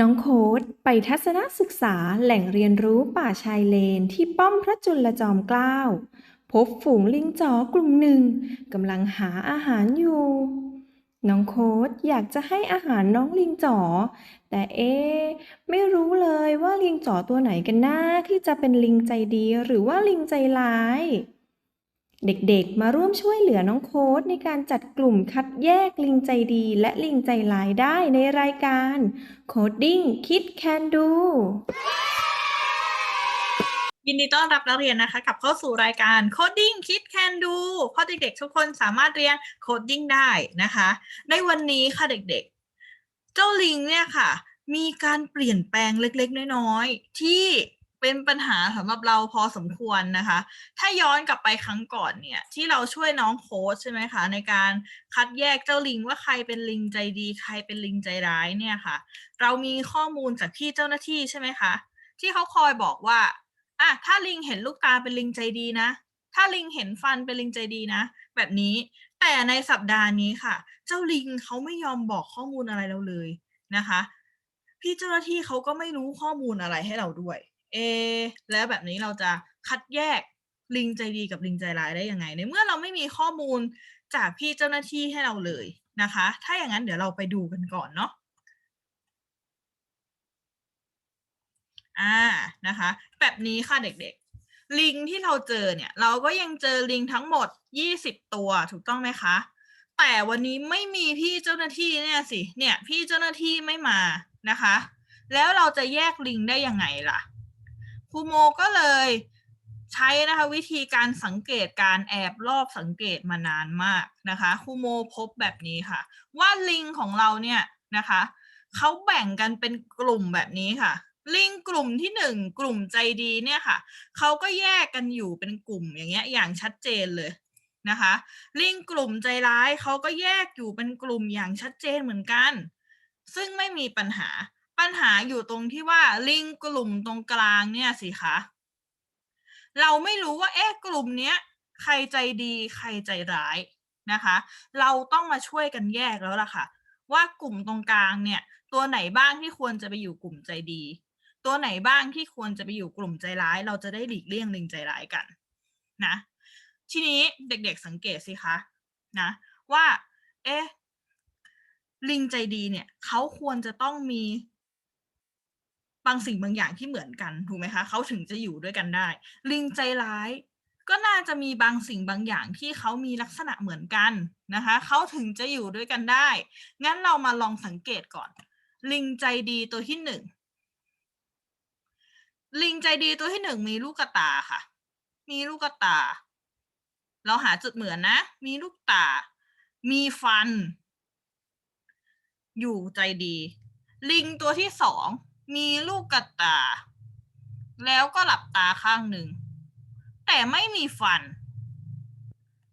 น้องโค้ดไปทัศนศึกษาแหล่งเรียนรู้ป่าชายเลนที่ป้อมพระจุลจอมเกล้า พบฝูงลิงจ๋อกลุ่มหนึ่งกำลังหาอาหารอยู่ น้องโค้ดอยากจะให้อาหารน้องลิงจ๋อ แต่เอ๊ะไม่รู้เลยว่าลิงจ๋อตัวไหนกันนะที่จะเป็นลิงใจดีหรือว่าลิงใจร้าย เด็กๆ มาร่วมช่วยเหลือน้องโค้ดในการจัดกลุ่มคัดแยกลิงใจดีและลิงใจร้ายได้ในรายการ Coding Kid Can Do ยินดีต้อนรับนักเรียนนะคะกลับเข้าสู่รายการ Coding Kid Can Do เพราะเด็กๆ ทุกคนสามารถเรียน Coding ได้นะคะ ในวันนี้ค่ะเด็กๆ เจ้าลิงเนี่ยค่ะ มีการเปลี่ยนแปลงเล็กๆ น้อยๆที่ เป็นปัญหาสำหรับเราพอสมควรนะคะ ถ้าย้อนกลับไปครั้งก่อนเนี่ย ที่เราช่วยน้องโค้ชใช่ไหมคะ ในการคัดแยกเจ้าลิงว่าใครเป็นลิงใจดี ใครเป็นลิงใจร้ายเนี่ยค่ะ เรามีข้อมูลจากที่เจ้าหน้าที่ใช่ไหมคะ ที่เขาคอยบอกว่าอะถ้าลิงเห็นลูกตาเป็นลิงใจดีนะ ถ้าลิงเห็นฟันเป็นลิงใจดีนะ แบบนี้แต่ในสัปดาห์นี้ค่ะ เจ้าลิงเขาไม่ยอมบอกข้อมูลอะไรเราเลยนะคะ พี่เจ้าหน้าที่เขาก็ไม่รู้ข้อมูลอะไรให้เราด้วย เอะแล้วแบบนี้เราจะคัดแยกลิงใจดีกับลิงใจร้ายได้ยังไง ในเมื่อเราไม่มีข้อมูลจากพี่เจ้าหน้าที่ให้เราเลยนะคะ ถ้าอย่างนั้นเดี๋ยวเราไปดูกันก่อนเนาะอ่านะคะ แบบนี้ค่ะเด็กๆ ลิงที่เราเจอเนี่ย เราก็ยังเจอลิงทั้งหมด 20 ตัวถูกต้องไหมคะ แต่วันนี้ไม่มีพี่เจ้าหน้าที่เนี่ยสิเนี่ยพี่เจ้าหน้าที่ไม่มานะคะ แล้วเราจะแยกลิงได้ยังไงล่ะ รูโมก็เลยใช้นะคะวิธีการสังเกตการแอบรอบสังเกตมานานมากนะคะครูโมพบแบบนี้ค่ะ ว่าลิงของเราเนี่ยนะคะเขาแบ่งกันเป็นกลุ่มแบบนี้ค่ะ ลิงกลุ่มที่หนึ่งกลุ่มใจดีเนี่ยค่ะเขาก็แยกกันอยู่เป็นกลุ่มอย่างเงี้ยอย่างชัดเจนเลยนะคะ ลิงกลุ่มใจร้ายเขาก็แยกอยู่เป็นกลุ่มอย่างชัดเจนเหมือนกัน ซึ่งไม่มีปัญหา ปัญหาอยู่ตรงที่ว่าลิงกลุ่มตรงกลางเนี่ยสิคะเราไม่รู้ว่าเอ๊ะกลุ่มเนี้ย ใครใจดีใครใจร้ายนะคะ เราต้องมาช่วยกันแยกแล้วล่ะค่ะ ว่ากลุ่มตรงกลางเนี่ย ตัวไหนบ้างที่ควรจะไปอยู่กลุ่มใจดี ตัวไหนบ้างที่ควรจะไปอยู่กลุ่มใจร้าย เราจะได้หลีกเลี่ยงลิงใจร้ายกันนะทีนี้เด็กๆสังเกตสิคะนะว่า เอ๊ะลิงใจดีเนี่ยเขาควรจะต้องมี บางสิ่งบางอย่างที่เหมือนกันถูกไหมคะเขาถึงจะอยู่ด้วยกันได้ ลิงใจร้าย ก็น่าจะมีบางสิ่งบางอย่างที่เขามีลักษณะเหมือนกันนะคะเขาถึงจะอยู่ด้วยกันได้ งั้นเรามาลองสังเกตก่อน ลิงใจดีตัวที่หนึ่งลิงใจดีตัวที่หนึ่งมีลูกตาค่ะ มีลูกตา เราหาจุดเหมือนนะ มีลูกตา มีฟัน อยู่ใจดี ลิงตัวที่สอง มีลูกกระตา แล้วก็หลับตาข้างหนึ่ง แต่ไม่มีฟัน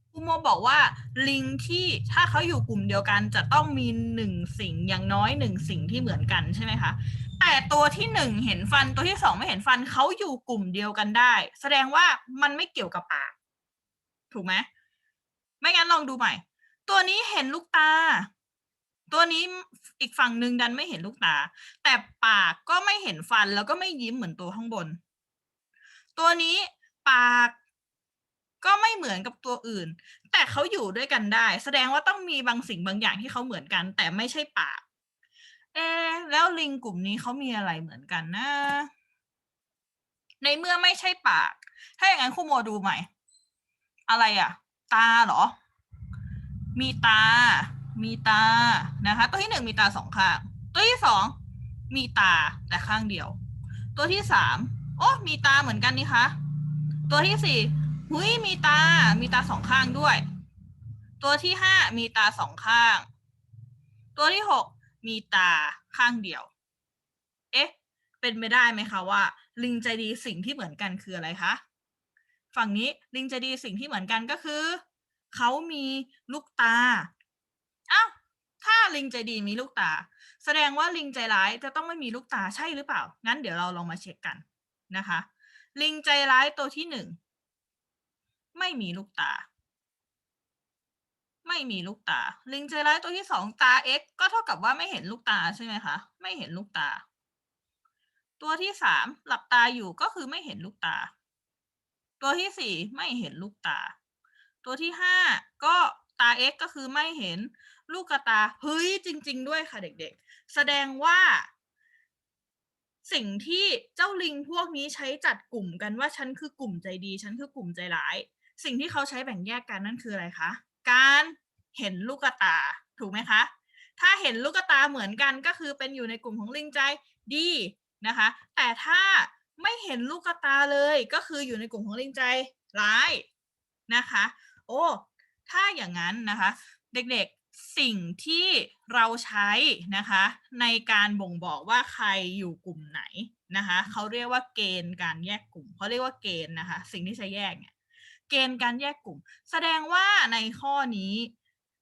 ครูโมบอกว่าลิงที่ถ้าเขาอยู่กลุ่มเดียวกันจะต้องมีหนึ่งสิ่งอย่างน้อยหนึ่งสิ่งที่เหมือนกันใช่ไหมคะ แต่ตัวที่หนึ่งเห็นฟันตัวที่สองไม่เห็นฟันเขาอยู่กลุ่มเดียวกันได้ แสดงว่ามันไม่เกี่ยวกับปาก ถูกไหมไม่งั้นลองดูใหม่ ตัวนี้เห็นลูกตา ตัวนี้อีกฝั่งหนึ่งดันไม่เห็นลูกตา แต่ปากก็ไม่เห็นฟันแล้วก็ไม่ยิ้มเหมือนตัวข้างบน ตัวนี้ปากก็ไม่เหมือนกับตัวอื่น แต่เขาอยู่ด้วยกันได้ แสดงว่าต้องมีบางสิ่งบางอย่างที่เขาเหมือนกัน แต่ไม่ใช่ปาก เอ แล้วลิงกลุ่มนี้เขามีอะไรเหมือนกันนะ ในเมื่อไม่ใช่ปาก ถ้าอย่างนั้นครูโมดูใหม่ อะไรอะ ตาเหรอ มีตา มีตานะคะ ตัวที่หนึ่งมีตาสองข้าง ตัวที่สองมีตาแต่ข้างเดียว ตัวที่สามโอ้มีตาเหมือนกันนี่คะตัวที่สี่หุยมีตา มีตาสองข้างด้วย ตัวที่ห้ามีตาสองข้าง ตัวที่หกมีตาข้างเดียว เอ๊ะ เป็นไปได้ไหมคะว่า ลิงใจดีสิ่งที่เหมือนกันคืออะไรคะฝั่งนี้ลิงใจดีสิ่งที่เหมือนกันก็คือ เขามีลูกตาอ้าวถ้า ลิงใจดีมีลูกตา แสดงว่าลิงใจร้ายจะต้องไม่มีลูกตาใช่หรือเปล่า งั้นเดี๋ยวเราลองมาเช็คกันนะคะ ลิงใจร้ายตัวที่หนึ่งไม่มีลูกตา ไม่มีลูกตา ลิงใจร้ายตัวที่สองตา x ก็เท่ากับว่าไม่เห็นลูกตาใช่ไหมคะ ไม่เห็นลูกตา ตัวที่สามหลับตาอยู่ก็คือไม่เห็นลูกตา ตัวที่สี่ไม่เห็นลูกตา ตัวที่ห้าก็ตา x ก็คือไม่เห็น ลูกกระตา เฮ้ยจริง ๆ ด้วยค่ะเด็ก ๆ แสดงว่า สิ่งที่เจ้าลิงพวกนี้ใช้จัดกลุ่มกันว่าฉันคือกลุ่มใจดี ฉันคือกลุ่มใจร้าย สิ่งที่เขาใช้แบ่งแยกกันนั่นคืออะไรคะ การเห็นลูกกระตาถูกไหมคะ ถ้าเห็นลูกกระตาเหมือนกันก็คือเป็นอยู่ในกลุ่มของลิงใจดีนะคะ แต่ถ้าไม่เห็นลูกกระตาเลยก็คืออยู่ในกลุ่มของลิงใจร้ายนะคะ โอ้ ถ้าอย่างนั้นนะคะ เด็กๆ สิ่งที่เราใช้นะคะ ในการบ่งบอกว่าใครอยู่กลุ่มไหนนะคะเขาเรียกว่าเกณฑ์การแยกกลุ่มเขาเรียกว่าเกณฑ์นะคะ สิ่งที่ใช้แยกเนี่ยเกณฑ์การแยกกลุ่ม แสดงว่าในข้อนี้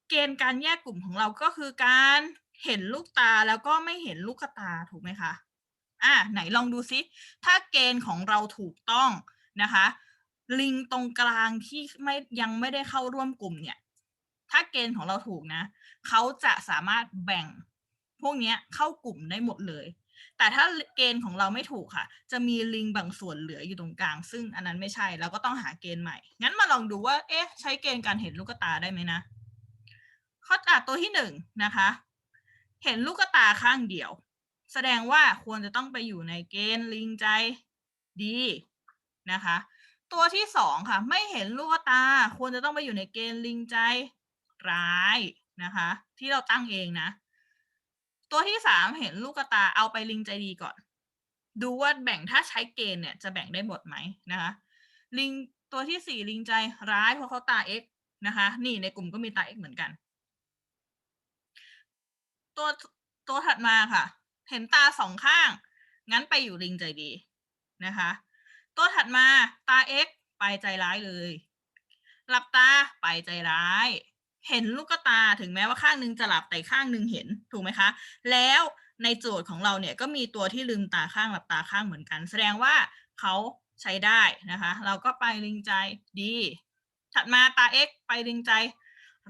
เกณฑ์การแยกกลุ่มของเราก็คือการเห็นลูกตาแล้วก็ไม่เห็นลูกตาถูกไหมคะอะไหนลองดูซิ ถ้าเกณฑ์ของเราถูกต้องนะคะ ลิงตรงกลางที่ไม่ยังไม่ได้เข้าร่วมกลุ่มเนี่ย ถ้าเกณฑ์ของเราถูกนะ เขาจะสามารถแบ่งพวกนี้เข้ากลุ่มได้หมดเลย แต่ถ้าเกณฑ์ของเราไม่ถูกค่ะ จะมีลิงบางส่วนเหลืออยู่ตรงกลาง ซึ่งอันนั้นไม่ใช่เราก็ต้องหาเกณฑ์ใหม่ งั้นมาลองดูว่า เอ๊ะ ใช้เกณฑ์การเห็นลูกตาได้ไหมนะ ข้ออะตัวที่หนึ่งนะคะ เห็นลูกตาข้างเดียว แสดงว่าควรจะต้องไปอยู่ในเกณฑ์ลิงใจดีนะคะ ตัวที่สองค่ะ ไม่เห็นลูกตา ควรจะต้องไปอยู่ในเกณฑ์ลิงใจ ร้ายนะคะ ที่เราตั้งเองนะ ตัวที่สามเห็นลูกตาเอาไปลิงใจดีก่อน ดูว่าแบ่งถ้าใช้เกณฑ์เนี่ยจะแบ่งได้หมดไหมนะคะ ลิงตัวที่สี่ลิงใจร้ายเพราะเขาตา x นะคะ นี่ในกลุ่มก็มีตา x เหมือนกัน ตัวตัวถัดมาค่ะ เห็นตาสองข้าง งั้นไปอยู่ลิงใจดีนะคะ ตัวถัดมาตา x ไปใจร้ายเลย หลับตาไปใจร้าย เห็นลูกตาถึงแม้ว่าข้างหนึงจะหลับแต่ข้างหนึ่งเห็นถูกไหมคะ แล้วในโจทย์ของเราเนี่ยก็มีตัวที่ลืมตาข้างหลับตาข้างเหมือนกัน แสดงว่าเขาใช้ได้นะคะ เราก็ไปลิงใจดี ถัดมาตา x ไปลิงใจ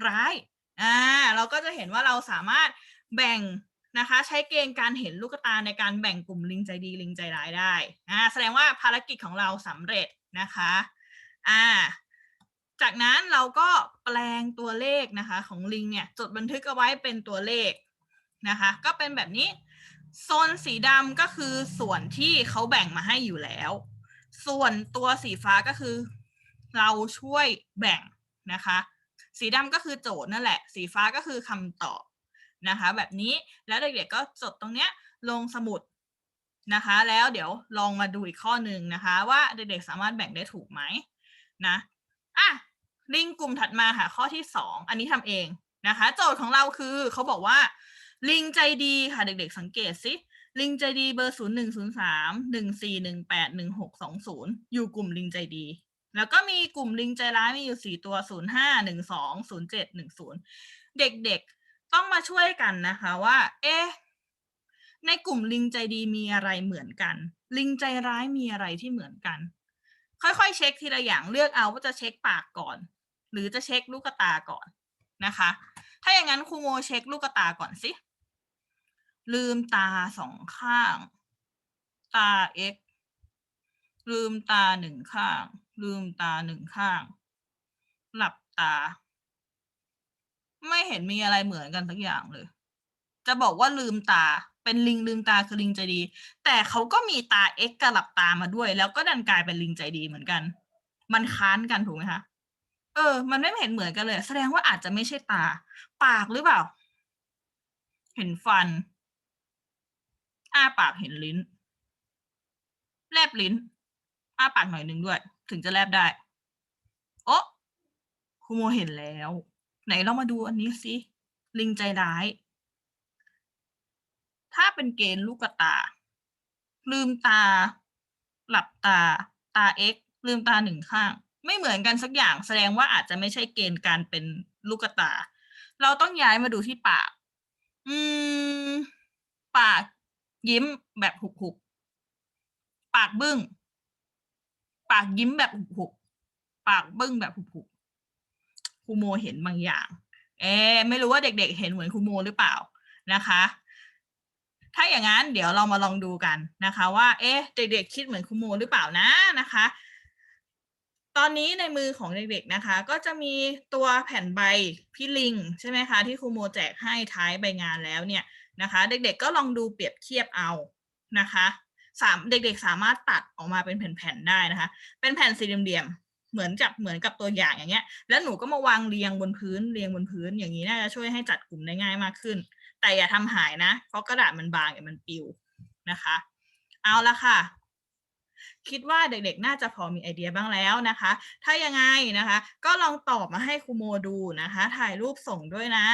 ร้ายอ่าเราก็จะเห็นว่าเราสามารถแบ่งนะคะ ใช้เกณฑ์การเห็นลูกตาในการแบ่งกลุ่มลิงใจดีลิงใจร้ายได้อ่าแสดงว่าภารกิจของเราสำเร็จนะคะอ่า จากนั้นเราก็แปลงตัวเลขนะคะของลิงเนี่ยจดบันทึกเอาไว้เป็นตัวเลขนะคะ ก็เป็นแบบนี้ โซนสีดำก็คือส่วนที่เขาแบ่งมาให้อยู่แล้ว ส่วนตัวสีฟ้าก็คือ เราช่วยแบ่งนะคะ สีดำก็คือโจทย์นั่นแหละ สีฟ้าก็คือคำตอบนะคะ แบบนี้แล้วเด็กๆก็จดตรงเนี้ยลงสมุดนะคะ แล้วเดี๋ยวลองมาดูอีกข้อหนึ่งนะคะ ว่าเด็กๆสามารถแบ่งได้ถูกไหมนะอะ ลิงกลุ่มถัดมาค่ะข้อที่สองอันนี้ทำเองนะคะ โจทย์ของเราคือเขาบอกว่า ลิงใจดีค่ะเด็กๆ สังเกตสิลิงใจดีเบอร์ศูนย์หนึ่งศูนย์สามหนึ่งสี่หนึ่งแปดหนึ่งหกสองศูนย์อยู่กลุ่มลิงใจดี แล้วก็มีกลุ่มลิงใจร้ายมีอยู่สี่ตัวศูนย์ห้าหนึ่งสองศูนย์เจ็ดหนึ่งศูนย์เด็กๆต้องมาช่วยกันนะคะว่า เอ๊ะในกลุ่มลิงใจดีมีอะไรเหมือนกัน ลิงใจร้ายมีอะไรที่เหมือนกัน ค่อยๆ เช็คทีละอย่างเลือกเอาว่าจะเช็คปากก่อน หรือจะเช็คลูกตาก่อนนะคะ ถ้าอย่างนั้นครูโมเช็คลูกตาก่อนสิ ลืมตาสองข้าง ตา x ลืมตาหนึ่งข้าง ลืมตาหนึ่งข้าง หลับตา ไม่เห็นมีอะไรเหมือนกันสักอย่างเลย จะบอกว่าลืมตา เป็นลิงลืมตาคือลิงใจดี แต่เขาก็มีตา x กับหลับตามาด้วย แล้วก็ดันกลายเป็นลิงใจดีเหมือนกัน มันค้านกันถูกไหมคะเออ มันไม่เห็นเหมือนกันเลย แสดงว่าอาจจะไม่ใช่ตา ปากหรือเปล่า เห็นฟัน อ้าปากเห็นลิ้น แลบลิ้น อ้าปากหน่อยหนึ่งด้วย ถึงจะแลบได้ โอ้ครูโมเห็นแล้ว ไหนเรามาดูอันนี้สิ ลิงใจร้าย ถ้าเป็นเกณฑ์ลูกตา ลืมตา หลับตา ตา x ลืมตาหนึ่งข้าง ไม่เหมือนกันสักอย่าง แสดงว่าอาจจะไม่ใช่เกณฑ์การเป็นลูกตา เราต้องย้ายมาดูที่ปาก อืม ปากยิ้มแบบหุบหุบปากบึ้ง ปากยิ้มแบบหุบหุบปากบึ้งแบบหุบหุบครูโมเห็นบางอย่าง เอ๊ไม่รู้ว่าเด็กๆเห็นเหมือนครูโมหรือเปล่านะคะ ถ้าอย่างนั้นเดี๋ยวเรามาลองดูกันนะคะ ว่า เอ๊ะเด็กๆคิดเหมือนครูโมหรือเปล่านะนะคะ ตอนนี้ในมือของเด็กๆนะคะ ก็จะมีตัวแผ่นใบพี่ลิงใช่ไหมคะที่ครูโมแจกให้ท้ายใบงานแล้วเนี่ยนะคะ เด็กๆก็ลองดูเปรียบเทียบเอานะคะสามเด็กๆ สามารถตัดออกมาเป็นแผ่นๆได้นะคะ เป็นแผ่นสี่เหลี่ยมๆเหมือนกับเหมือนกับตัวอย่างอย่างเงี้ย แล้วหนูก็มาวางเรียงบนพื้นเรียงบนพื้นอย่างนี้น่าจะช่วยให้จัดกลุ่มได้ง่ายมากขึ้น แต่อย่าทำหายนะ เพราะกระดาษมันบางอย่ามันปิวนะคะ เอาละค่ะ คิดว่าเด็กๆ น่าจะพอมีไอเดียบ้างแล้วนะคะ ถ้ายังไงนะคะ ก็ลองตอบมาให้ครูโมดูนะคะ ถ่ายรูปส่งด้วยนะ